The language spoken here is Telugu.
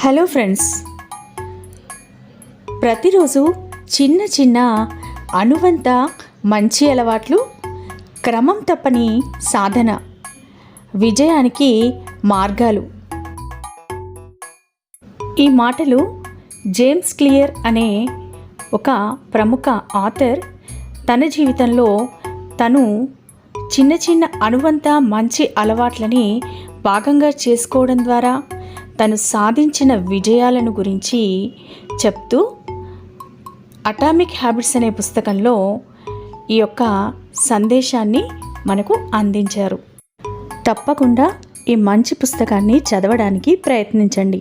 Hello friends. ప్రతిరోజు చిన్న చిన్న అనువంత మంచి అలవాట్లు క్రమం తప్పని సాధన విజయానికి మార్గాలు. ఈ మాటలు జేమ్స్ క్లియర్ అనే ఒక ప్రముఖ ఆథర్ తన జీవితంలో తను చిన్న చిన్న అనువంత మంచి అలవాట్లని భాగంగా చేసుకోవడం ద్వారా తను సాధించిన విజయాలను గురించి చెప్తూ అటామిక్ హ్యాబిట్స్ అనే పుస్తకంలో ఈ యొక్క సందేశాన్ని మనకు అందించారు. తప్పకుండా ఈ మంచి పుస్తకాన్ని చదవడానికి ప్రయత్నించండి.